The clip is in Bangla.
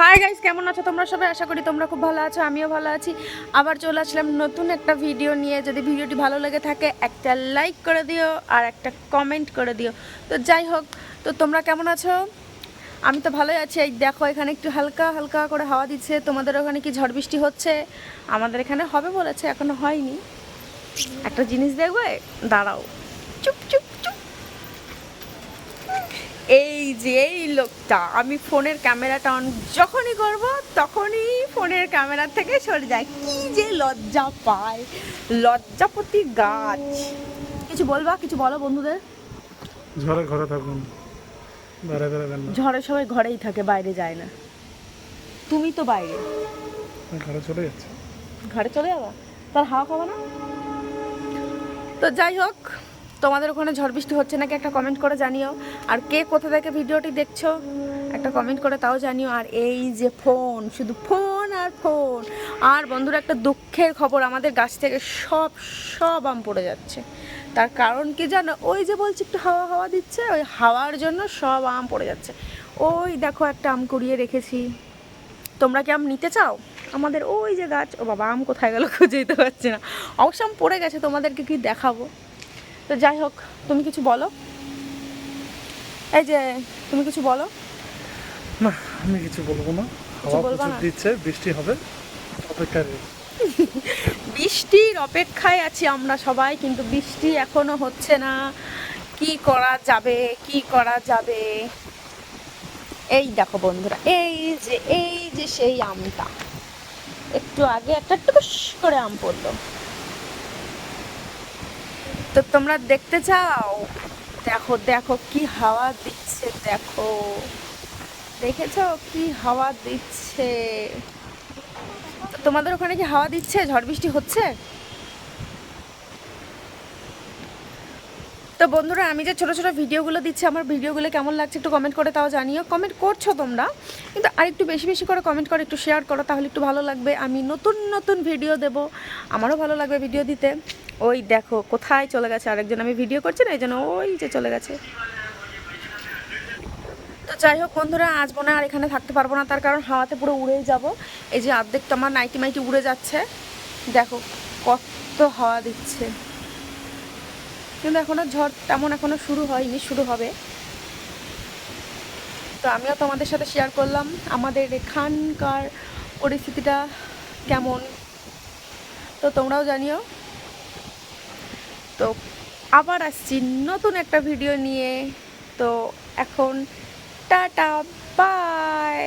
হাই গাইস কেমন আছো? তোমরা সবাই? আশা করি তোমরা খুব ভালো আছো, আমিও ভালো আছি। আবার চলে আসলাম নতুন একটা ভিডিও নিয়ে। যদি ভিডিওটি ভালো লেগে থাকে, একটা লাইক করে দিও আর একটা কমেন্ট করে দিও। তো যাই হোক, তো তোমরা কেমন আছো? আমি তো ভালোই আছি। এই দেখো, এখানে একটু হালকা হালকা করে হাওয়া দিচ্ছে। তোমাদের ওখানে কি ঝড় বৃষ্টি হচ্ছে? আমাদের এখানে হবে বলেছে, এখনও হয়নি। একটা জিনিস দেখবে? দাঁড়াও। চুপ চুপ চুপ। এই যে এই লোকটা আমি ফোনের ক্যামেরাটা অন যখনই করব তখনই ফোনের ক্যামেরা থেকে সরে যায়। কি যে লজ্জা পায়। লজ্জাপতি গাছ। কিছু বলবা? কিছু বলো বন্ধুদের? ঝড়ে ঘরে থাকুন। বাইরে বেরোবেন না। ঝড়ে সবাই ঘরেই থাকে বাইরে যায় না। তুমি তো বাইরে। ঘরে চলে যাচ্ছি। ঘরে চলে যাবা? তার হাওয়া খাব না? তো যাই হোক তোমাদের ওখানে ঝড় বৃষ্টি হচ্ছে নাকি একটা কমেন্ট করে জানিও। আর কে কোথা থেকে ভিডিওটি দেখছ, একটা কমেন্ট করে তাও জানিও। আর এই যে ফোন শুধু ফোন আর ফোন আর বন্ধুরা, একটা দুঃখের খবর, আমাদের গাছ থেকে সব সব আম পড়ে যাচ্ছে। তার কারণ কি জানো? ওই যে বলছি, একটু হাওয়া হাওয়া দিচ্ছে, ওই হাওয়ার জন্য সব আম পড়ে যাচ্ছে। ওই দেখো, একটা আম কুড়িয়ে রেখেছি। তোমরা কি আম নিতে চাও? আমাদের ওই যে গাছ, ও বাবা, আম কোথায় গেল খুঁজে দিতে পারছি না। অবশ্য আম পড়ে গেছে, তোমাদেরকে কি দেখাবো? তো যাই হোক তুমি কিছু বলো? এই যে তুমি কিছু বলো? না আমি কিছু বলব না? দিচ্ছে বৃষ্টি হবে অপেক্ষায় বৃষ্টির অপেক্ষায় আছি আমরা সবাই কিন্তু বৃষ্টি এখনও হচ্ছে না। কি করা যাবে কি করা যাবে? এই দেখো বন্ধুরা এই যে এই যে সেই আমটা। একটু আগে একটা টুকুস করে আম পড়ল। তো তোমরা দেখতে চাও? দেখো দেখো কি হাওয়া দিচ্ছে, দেখো। দেখেছ কি হাওয়া দিচ্ছে? তোমাদের ওখানে কি হাওয়া দিচ্ছে? ঝড় বৃষ্টি হচ্ছে? তো বন্ধুরা, আমি যে ছোট ছোট ভিডিওগুলো দিচ্ছি, আমার ভিডিওগুলো কেমন লাগছে একটু কমেন্ট করে তাও জানিও। কমেন্ট করছ তোমরা, কিন্তু আর একটু বেশি বেশি করে কমেন্ট করে, একটু শেয়ার করো, তাহলে একটু ভালো লাগবে। আমি নতুন নতুন ভিডিও দেব, আমারও ভালো লাগবে ভিডিও দিতে। ওই দেখো, কোথায় চলে গেছে? আরেকজন আমি ভিডিও করছি না, এই জন্য ওই যে চলে গেছে। তো যাই হোক বন্ধুরা, আজ মনে আর এখানে থাকতে পারব না, তার কারণ হাওয়াতে পুরো উড়েই যাব। এই যে অর্ধেক তো আমার নাইটি মাইটি উড়ে যাচ্ছে। দেখো, কত হাওয়া দিচ্ছে। কিন্তু এখনও ঝড় তেমন এখনও শুরু হয়নি, শুরু হবে। তো আমিও তোমাদের সাথে শেয়ার করলাম, আমাদের এখানকার পরিস্থিতিটা কেমন। তো তোমরাও জানিও। তো আবার আসছি নতুন একটা ভিডিও নিয়ে। তো এখন টাটা বাই